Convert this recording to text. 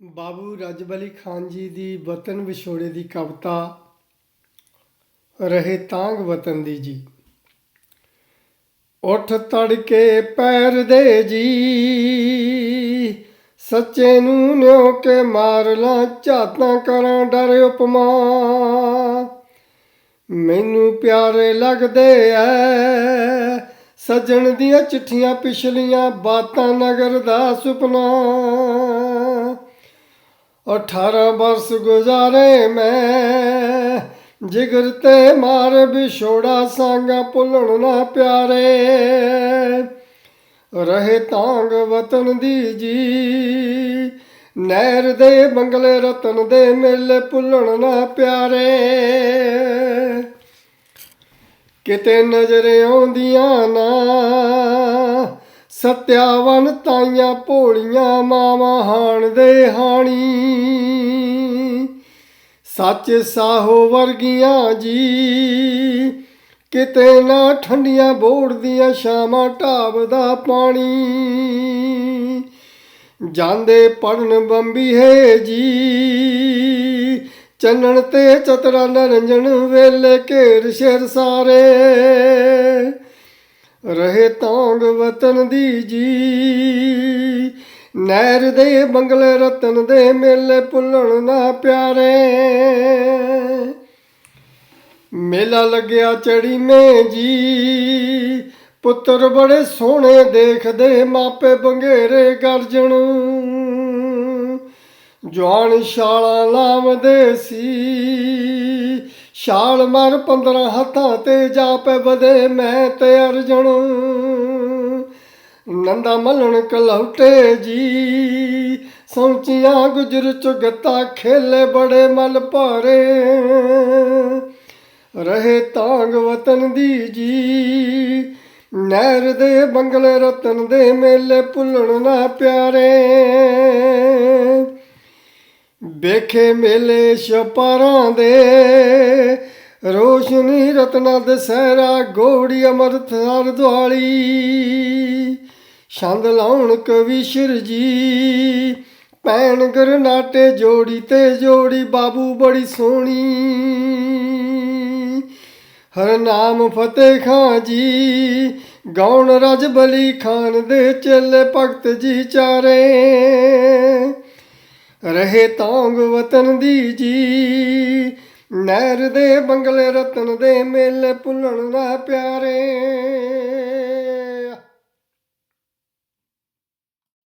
ਬਾਬੂ ਰਜਬਲੀ ਖਾਨ ਜੀ ਦੀ ਵਤਨ ਵਿਛੋੜੇ ਦੀ ਕਵਿਤਾ, ਰਹੇ ਤਾਂਗ ਵਤਨ ਦੀ ਜੀ। ਉੱਠ ਤੜਕੇ ਪੈਰ ਦੇ ਜੀ, ਸੱਚੇ ਨੂੰ ਨਿਉ ਕੇ ਮਾਰ ਲਾਂ, ਝਾਤਾਂ ਕਰਾਂ ਡਰ ਉਪਮਾ। ਮੈਨੂੰ ਪਿਆਰੇ ਲੱਗਦੇ ਐ, ਸੱਜਣ ਦੀਆਂ ਚਿੱਠੀਆਂ, ਪਿਛਲੀਆਂ ਬਾਤਾਂ ਨਗਰ ਦਾ ਸੁਪਨਾ। 18 ਬਰਸ ਗੁਜ਼ਾਰੇ ਮੈਂ। ਜਿਗਰ ਤੇ ਮਾਰ ਵਿਛੋੜਾ ਸਾਂਗਾ ਭੁੱਲਣ ਨਾ ਪਿਆਰੇ। ਰਹੇ ਤਾਂਗ ਵਤਨ ਦੀ ਜੀ। ਨਹਿਰ ਦੇ ਬੰਗਲੇ ਰਤਨ ਦੇ ਮੇਲੇ ਭੁੱਲਣ ਨਾ ਪਿਆਰੇ। ਕਿਤੇ ਨਜ਼ਰ ਆਉਂਦੀਆਂ ਨਾ ਸਤਿਆਵਨ ਤਾਈਆਂ ਭੋਲੀਆਂ ਮਾਵਾਂ ਹਾਣ ਦੇ ਹਾਣੀ। ਸੱਚ ਸਾਹੋ ਵਰਗੀਆਂ ਜੀ, ਕਿਤੇ ਨਾ ਠੰਡੀਆਂ ਬੋੜਦੀਆਂ ਸ਼ਾਮਾਂ ਢਾਬ ਦਾ ਪਾਣੀ। ਜਾਂਦੇ ਪੜਨ ਬੰਬੀ ਹੈ ਜੀ, ਚੰਨਣ ਤੇ ਚਤਰਾ ਨਰੰਜਨ ਵੇਲੇ ਘੇਰ ਸ਼ੇਰ ਸਾਰੇ। ਰਹੇ ਤਾਂਗ ਵਤਨ ਦੀ ਜੀ। ਨਹਿਰ ਦੇ ਬੰਗਲੇ ਰਤਨ ਦੇ ਮੇਲੇ ਭੁੱਲਣ ਨਾ ਪਿਆਰੇ। ਮੇਲਾ ਲੱਗਿਆ ਚੜੀ ਮੇ ਜੀ। ਪੁੱਤਰ ਬੜੇ ਸੋਹਣੇ ਦੇਖਦੇ, ਮਾਪੇ ਬੰਗੇਰੇ ਗਰਜਣ। ਜਵਾਨ ਛਾਲਾਂ ਲਾਵਦੇ ਸੀ। ਛਾਲ ਮਾਰ 15 ਹੱਥਾਂ ਤੇ ਜਾ ਵਧੇ, ਮੈਂ ਤੇ ਅਰਜਣ ਨੰਦਾ ਮਲਣ ਕਲੌਟੇ ਜੀ। ਸੌਚੀਆਂ ਗੁਜਰ ਚੁਗਤਾ, ਖੇਲੇ ਬੜੇ ਮਲ ਭਾਰੇ। ਰਹੇ ਤਾਂਗ ਵਤਨ ਦੀ ਜੀ। ਨਹਿਰ ਦੇ ਬੰਗਲੇ ਰਤਨ ਦੇ ਮੇਲੇ ਭੁੱਲਣ ਨਾ ਪਿਆਰੇ। ਵੇਖੇ ਮੇਲੇ ਛਪਾਰਾਂ ਦੇ, ਰੋਸ਼ਨੀ ਰਤਨਾ ਦਸਹਿਰਾ ਗੋੜੀ ਅਮਰਤ ਦੁਆਲੀ। ਛੰਦ ਲਾਉਣ ਕਵੀਸ਼ਰ ਜੀ ਪੈਣ ਗਰਨਾਟੇ ਜੋੜੀ ਤੇ ਜੋੜੀ, ਬਾਬੂ ਬੜੀ ਸੋਹਣੀ। ਹਰ ਨਾਮ ਫਤਿਹ ਖਾਂ ਜੀ, ਗਾਉਣ ਰਜ ਬਲੀ ਖਾਨ ਦੇ ਚੇਲੇ ਭਗਤ ਜੀ ਚਾਰੇ। ਰਹੇ ਤੌਂਗ ਵਤਨ ਦੀ ਜੀ। ਨਹਿਰ ਦੇ ਬੰਗਲੇ ਰਤਨ ਦੇ ਮੇਲੇ ਭੁੱਲਣ ਦਾ ਪਿਆਰੇ।